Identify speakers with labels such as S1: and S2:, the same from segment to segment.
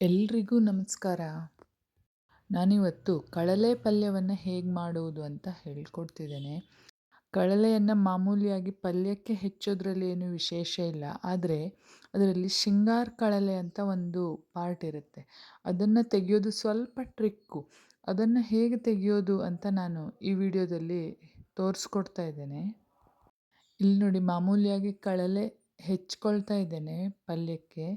S1: ಎಲ್ರಿಗೂ ನಮಸ್ಕಾರ. ನಾನಿವತ್ತು ಕಳಲೆ ಪಲ್ಯವನ್ನು ಹೇಗೆ ಮಾಡುವುದು ಅಂತ ಹೇಳ್ಕೊಡ್ತಿದ್ದೇನೆ. ಕಳಲೆಯನ್ನು ಮಾಮೂಲಿಯಾಗಿ ಪಲ್ಯಕ್ಕೆ ಹೆಚ್ಚೋದ್ರಲ್ಲಿ ಏನು ವಿಶೇಷ ಇಲ್ಲ. ಆದರೆ ಅದರಲ್ಲಿ ಶೃಂಗಾರ ಕಳಲೆ ಅಂತ ಒಂದು ಪಾರ್ಟ್ ಇರುತ್ತೆ. ಅದನ್ನು ತೆಗೆಯೋದು ಸ್ವಲ್ಪ ಟ್ರಿಕ್ಕು ಅದನ್ನು ಹೇಗೆ ತೆಗೆಯೋದು ಅಂತ ನಾನು ಈ ವಿಡಿಯೋದಲ್ಲಿ ತೋರಿಸ್ಕೊಡ್ತಾ ಇದ್ದೇನೆ. ಇಲ್ಲಿ ನೋಡಿ ಮಾಮೂಲಿಯಾಗಿ ಕಳಲೆ ಹೆಚ್ಕೊಳ್ತಾ ಇದ್ದೇನೆ ಪಲ್ಯಕ್ಕೆ.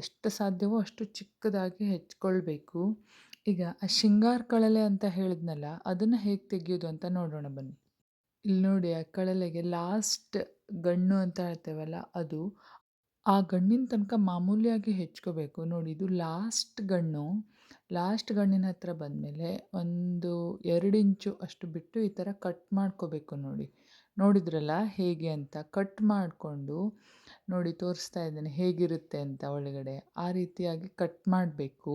S1: ಎಷ್ಟು ಸಾಧ್ಯವೋ ಅಷ್ಟು ಚಿಕ್ಕದಾಗಿ ಹೆಚ್ಕೊಳ್ಬೇಕು. ಈಗ ಆ ಶೃಂಗಾರ ಕಳಲೆ ಅಂತ ಹೇಳಿದ್ನಲ್ಲ, ಅದನ್ನು ಹೇಗೆ ತೆಗೆಯೋದು ಅಂತ ನೋಡೋಣ ಬನ್ನಿ. ಇಲ್ಲಿ ನೋಡಿ ಆ ಕಳಲೆಗೆ ಲಾಸ್ಟ್ ಗಣ್ಣು ಅಂತ ಹೇಳ್ತೇವಲ್ಲ, ಅದು ಆ ಗಣ್ಣಿನ ತನಕ ಮಾಮೂಲಿಯಾಗಿ ಹೆಚ್ಕೋಬೇಕು. ನೋಡಿ, ಇದು ಲಾಸ್ಟ್ ಗಣ್ಣು. ಲಾಸ್ಟ್ ಗಣ್ಣಿನ ಹತ್ರ ಬಂದಮೇಲೆ ಒಂದು ಎರಡು ಇಂಚು ಅಷ್ಟು ಬಿಟ್ಟು ಈ ಥರ ಕಟ್ ಮಾಡ್ಕೋಬೇಕು ನೋಡಿ. ನೋಡಿದ್ರಲ್ಲ ಹೇಗೆ ಅಂತ ಕಟ್ ಮಾಡಿಕೊಂಡು ನೋಡಿ ತೋರಿಸ್ತಾ ಇದ್ದೇನೆ ಹೇಗಿರುತ್ತೆ ಅಂತ ಒಳಗಡೆ ಆ ರೀತಿಯಾಗಿ ಕಟ್ ಮಾಡಬೇಕು.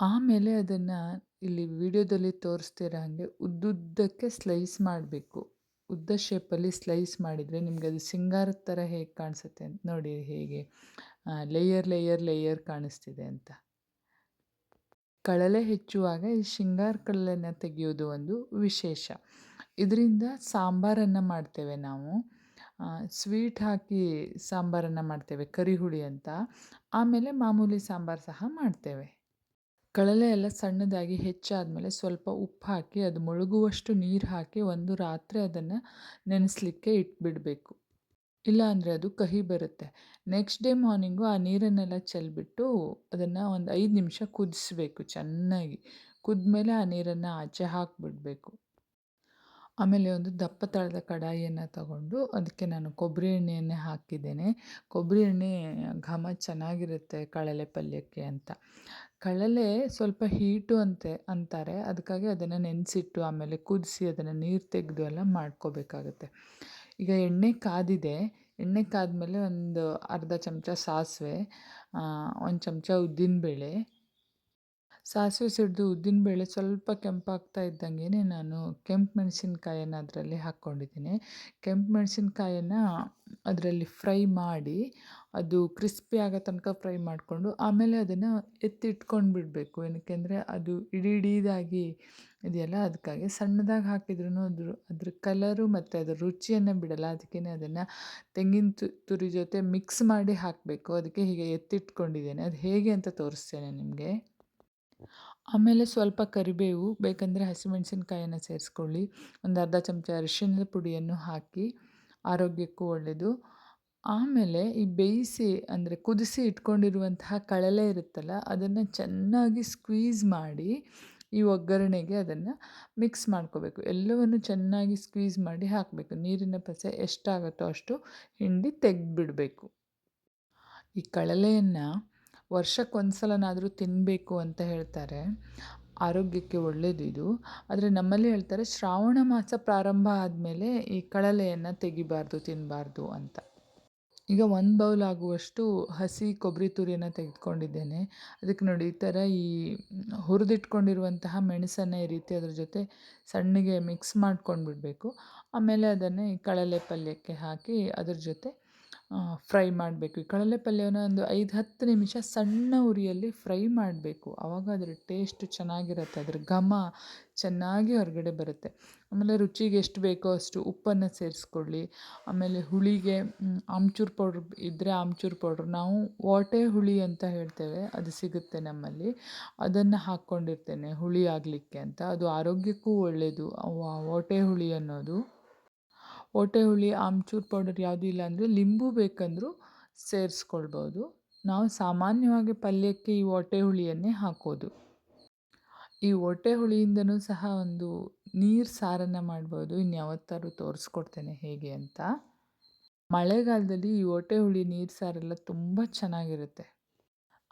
S1: ಆಮೇಲೆ ಅದನ್ನು ಇಲ್ಲಿ ವಿಡಿಯೋದಲ್ಲಿ ತೋರಿಸ್ತಿರೋ ಹಾಗೆ ಉದ್ದುದ್ದಕ್ಕೆ ಸ್ಲೈಸ್ ಮಾಡಬೇಕು. ಉದ್ದ ಶೇಪಲ್ಲಿ ಸ್ಲೈಸ್ ಮಾಡಿದರೆ ನಿಮಗೆ ಅದು ಸಿಂಗಾರದ ಥರ ಹೇಗೆ ಕಾಣಿಸುತ್ತೆ ಅಂತ ನೋಡಿ ಹೇಗೆ. ಲೇಯರ್ ಲೇಯರ್ ಲೇಯರ್ ಕಾಣಿಸ್ತಿದೆ ಅಂತ. ಕಳಲೆ ಹೆಚ್ಚುವಾಗ ಈ ಶೃಂಗಾರ ಕಳಲೆನ ತೆಗೆಯೋದು ಒಂದು ವಿಶೇಷ. ಇದರಿಂದ ಸಾಂಬಾರನ್ನು ಮಾಡ್ತೇವೆ ನಾವು. ಸ್ವೀಟ್ ಹಾಕಿ ಸಾಂಬಾರನ್ನು ಮಾಡ್ತೇವೆ, ಕರಿಹುಳಿ ಅಂತ. ಆಮೇಲೆ ಮಾಮೂಲಿ ಸಾಂಬಾರು ಸಹ ಮಾಡ್ತೇವೆ. ಕಳಲೆ ಎಲ್ಲ ಸಣ್ಣದಾಗಿ ಹೆಚ್ಚಾದಮೇಲೆ ಸ್ವಲ್ಪ ಉಪ್ಪು ಹಾಕಿ ಅದು ಮುಳುಗುವಷ್ಟು ನೀರು ಹಾಕಿ ಒಂದು ರಾತ್ರಿ ಅದನ್ನು ನೆನೆಸಲಿಕ್ಕೆ ಇಟ್ಬಿಡಬೇಕು. ಇಲ್ಲ ಅಂದರೆ ಅದು ಕಹಿ ಬರುತ್ತೆ. ನೆಕ್ಸ್ಟ್ ಡೇ ಮಾರ್ನಿಂಗು ಆ ನೀರನ್ನೆಲ್ಲ ಚೆಲ್ಬಿಟ್ಟು ಅದನ್ನು ಒಂದು ಐದು ನಿಮಿಷ ಕುದಿಸ್ಬೇಕು ಚೆನ್ನಾಗಿ. ಕುದ್ಮೇಲೆ ಆ ನೀರನ್ನು ಆಚೆ ಹಾಕಿಬಿಡ್ಬೇಕು. ಆಮೇಲೆ ಒಂದು ದಪ್ಪ ತಳದ ಕಡಾಯಿಯನ್ನು ತಗೊಂಡು ಅದಕ್ಕೆ ನಾನು ಕೊಬ್ಬರಿ ಎಣ್ಣೆಯನ್ನೇ ಹಾಕಿದ್ದೇನೆ. ಕೊಬ್ಬರಿ ಎಣ್ಣೆ ಘಮ ಚೆನ್ನಾಗಿರುತ್ತೆ ಕಳಲೆ ಪಲ್ಯಕ್ಕೆ ಅಂತ. ಕಳಲೆ ಸ್ವಲ್ಪ ಹೀಟು ಅಂತೆ, ಅಂತಾರೆ. ಅದಕ್ಕಾಗಿ ಅದನ್ನು ನೆನೆಸಿಟ್ಟು ಆಮೇಲೆ ಕುದಿಸಿ ಅದನ್ನು ನೀರು ತೆಗೆದು ಎಲ್ಲ ಮಾಡ್ಕೋಬೇಕಾಗತ್ತೆ. ಈಗ ಎಣ್ಣೆ ಕಾದಿದೆ. ಎಣ್ಣೆ ಕಾದ ಮೇಲೆ ಒಂದು ಅರ್ಧ ಚಮಚ ಸಾಸಿವೆ ಒಂದು ಚಮಚ ಉದ್ದಿನಬೇಳೆ ಸಾಸಿವೆ ಸಿಡಿದು ಉದ್ದಿನಬೇಳೆ ಸ್ವಲ್ಪ ಕೆಂಪಾಗ್ತಾ ಇದ್ದಂಗೆ ನಾನು ಕೆಂಪು ಮೆಣಸಿನ್ಕಾಯನ್ನು ಅದರಲ್ಲಿ ಹಾಕ್ಕೊಂಡಿದ್ದೀನಿ. ಕೆಂಪು ಮೆಣಸಿನ್ಕಾಯನ್ನು ಅದರಲ್ಲಿ ಫ್ರೈ ಮಾಡಿ ಅದು ಕ್ರಿಸ್ಪಿ ಆಗೋ ತನಕ ಫ್ರೈ ಮಾಡಿಕೊಂಡು ಆಮೇಲೆ ಅದನ್ನು ಎತ್ತಿಟ್ಕೊಂಡು ಬಿಡಬೇಕು. ಏನಕ್ಕೆ ಅಂದರೆ ಅದು ಇಡೀ ಇಡೀದಾಗಿ ಇದೆಯಲ್ಲ, ಅದಕ್ಕಾಗಿ ಸಣ್ಣದಾಗಿ ಹಾಕಿದ್ರೂ ಅದ್ರ ಅದ್ರ ಕಲರು ಮತ್ತು ಅದರ ರುಚಿಯನ್ನು ಬಿಡಲ್ಲ. ಅದಕ್ಕೇ ಅದನ್ನು ತೆಂಗಿನ ತುರಿ ಜೊತೆ ಮಿಕ್ಸ್ ಮಾಡಿ ಹಾಕಬೇಕು. ಅದಕ್ಕೆ ಹೀಗೆ ಎತ್ತಿಟ್ಕೊಂಡಿದ್ದೇನೆ. ಅದು ಹೇಗೆ ಅಂತ ತೋರಿಸ್ತೇನೆ ನಿಮಗೆ. ಆಮೇಲೆ ಸ್ವಲ್ಪ ಕರಿಬೇವು, ಬೇಕಂದರೆ ಹಸಿಮೆಣಸಿನ್ಕಾಯನ್ನು ಸೇರಿಸ್ಕೊಳ್ಳಿ. ಒಂದು ಅರ್ಧ ಚಮಚ ಅರಿಶಿಣದ ಪುಡಿಯನ್ನು ಹಾಕಿ, ಆರೋಗ್ಯಕ್ಕೂ ಒಳ್ಳೆಯದು ಆಮೇಲೆ ಈ ಬೇಯಿಸಿ, ಅಂದರೆ ಕುದಿಸಿ ಇಟ್ಕೊಂಡಿರುವಂತಹ ಕಳಲೆ ಇರುತ್ತಲ್ಲ, ಅದನ್ನು ಚೆನ್ನಾಗಿ ಸ್ಕ್ವೀಸ್ ಮಾಡಿ, ಈ ಒಗ್ಗರಣೆಗೆ ಅದನ್ನು ಮಿಕ್ಸ್ ಮಾಡ್ಕೋಬೇಕು. ಎಲ್ಲವನ್ನು ಚೆನ್ನಾಗಿ ಸ್ಕ್ವೀಸ್ ಮಾಡಿ ಹಾಕಬೇಕು. ನೀರಿನ ಪಸೆ ಎಷ್ಟಾಗುತ್ತೋ ಅಷ್ಟು ಹಿಂಡಿ ತೆಗೆದುಬಿಡಬೇಕು. ಈ ಕಳಲೆಯನ್ನು ವರ್ಷಕ್ಕೊಂದು ಸಲನಾದರೂ ತಿನ್ನಬೇಕು ಅಂತ ಹೇಳ್ತಾರೆ. ಆರೋಗ್ಯಕ್ಕೆ ಒಳ್ಳೆಯದು ಇದು. ಆದರೆ ನಮ್ಮಲ್ಲಿ ಹೇಳ್ತಾರೆ ಶ್ರಾವಣ ಮಾಸ ಪ್ರಾರಂಭ ಆದಮೇಲೆ ಈ ಕಳಲೆಯನ್ನು ತೆಗಿಬಾರ್ದು ತಿನ್ನಬಾರ್ದು ಅಂತ. ಈಗ ಒಂದು ಬೌಲ್ ಆಗುವಷ್ಟು ಹಸಿ ಕೊಬ್ಬರಿ ತುರಿಯನ್ನು ತೆಗೆದುಕೊಂಡಿದ್ದೇನೆ. ಅದಕ್ಕೆ ನೋಡಿ ಈ ಥರ ಈ ಹುರಿದಿಟ್ಕೊಂಡಿರುವಂತಹ ಮೆಣಸನ್ನು ಈ ರೀತಿ ಅದ್ರ ಜೊತೆ ಸಣ್ಣಗೆ ಮಿಕ್ಸ್ ಮಾಡ್ಕೊಂಡು ಬಿಡಬೇಕು ಆಮೇಲೆ ಅದನ್ನೇ ಈ ಕಳಲೆ ಪಲ್ಯಕ್ಕೆ ಹಾಕಿ ಅದ್ರ ಜೊತೆ ಫ್ರೈ ಮಾಡಬೇಕು. ಈ ಕಡಲೆ ಪಲ್ಯವನ್ನು ಒಂದು ಐದು, ಹತ್ತು ನಿಮಿಷ ಸಣ್ಣ ಉರಿಯಲ್ಲಿ ಫ್ರೈ ಮಾಡಬೇಕು. ಆವಾಗ ಅದರ ಟೇಸ್ಟ್ ಚೆನ್ನಾಗಿರುತ್ತೆ. ಅದ್ರ ಘಮ ಚೆನ್ನಾಗಿ ಹೊರಗಡೆ ಬರುತ್ತೆ. ಆಮೇಲೆ ರುಚಿಗೆ ಎಷ್ಟು ಬೇಕೋ ಅಷ್ಟು ಉಪ್ಪನ್ನು ಸೇರಿಸ್ಕೊಳ್ಳಿ. ಆಮೇಲೆ ಹುಳಿಗೆ ಆಮ್ಚೂರು ಪೌಡ್ರ್ ಇದ್ದರೆ ಆಮ್ಚೂರು ಪೌಡ್ರ್. ನಾವು ವಾಟೆ ಹುಳಿ ಅಂತ ಹೇಳ್ತೇವೆ. ಅದು ಸಿಗುತ್ತೆ ನಮ್ಮಲ್ಲಿ. ಅದನ್ನು ಹಾಕ್ಕೊಂಡಿರ್ತೇನೆ ಹುಳಿ ಆಗಲಿಕ್ಕೆ ಅಂತ. ಅದು ಆರೋಗ್ಯಕ್ಕೂ ಒಳ್ಳೆಯದು ವಾಟೆ ಹುಳಿ ಅನ್ನೋದು. ಓಟೆ ಹುಳಿ ಆಮ್ಚೂರು ಪೌಡರ್ ಯಾವುದೂ ಇಲ್ಲ ಅಂದರೆ ಲಿಂಬು ಬೇಕಂದರೂ ಸೇರಿಸ್ಕೊಳ್ಬೋದು. ನಾವು ಸಾಮಾನ್ಯವಾಗಿ ಪಲ್ಯಕ್ಕೆ ಈ ಓಟೆ ಹುಳಿಯನ್ನೇ ಹಾಕೋದು. ಈ ಓಟೆ ಹುಳಿಯಿಂದನೂ ಸಹ ಒಂದು ನೀರು ಸಾರನ್ನು ಮಾಡ್ಬೋದು. ಇನ್ಯಾವತ್ತಾದ್ರೂ ತೋರಿಸ್ಕೊಡ್ತೇನೆ ಹೇಗೆ ಅಂತ. ಮಳೆಗಾಲದಲ್ಲಿ ಈ ಓಟೆ ಹುಳಿ ನೀರು ಸಾರೆಲ್ಲ ತುಂಬ ಚೆನ್ನಾಗಿರುತ್ತೆ.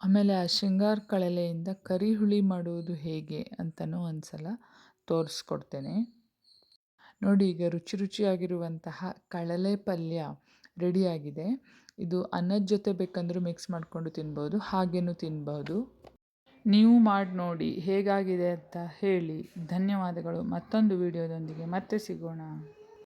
S1: ಆಮೇಲೆ ಆ ಶೃಂಗಾರ ಕಳಲೆಯಿಂದ ಕರಿ ಹುಳಿ ಮಾಡುವುದು ಹೇಗೆ ಅಂತಲೂ ಒಂದು ಸಲ ತೋರಿಸ್ಕೊಡ್ತೇನೆ. ನೋಡಿ ಈಗ ರುಚಿ ರುಚಿಯಾಗಿರುವಂತಹ ಕಳಲೆ ಪಲ್ಯ ರೆಡಿಯಾಗಿದೆ. ಇದು ಅನ್ನದ ಜೊತೆ ಬೇಕಂದರೂ ಮಿಕ್ಸ್ ಮಾಡಿಕೊಂಡು ತಿನ್ಬೋದು, ಹಾಗೇನೂ ತಿನ್ಬೋದು. ನೀವು ಮಾಡಿ ನೋಡಿ ಹೇಗಾಗಿದೆ ಅಂತ ಹೇಳಿ. ಧನ್ಯವಾದಗಳು. ಮತ್ತೊಂದು ವಿಡಿಯೋದೊಂದಿಗೆ ಮತ್ತೆ ಸಿಗೋಣ.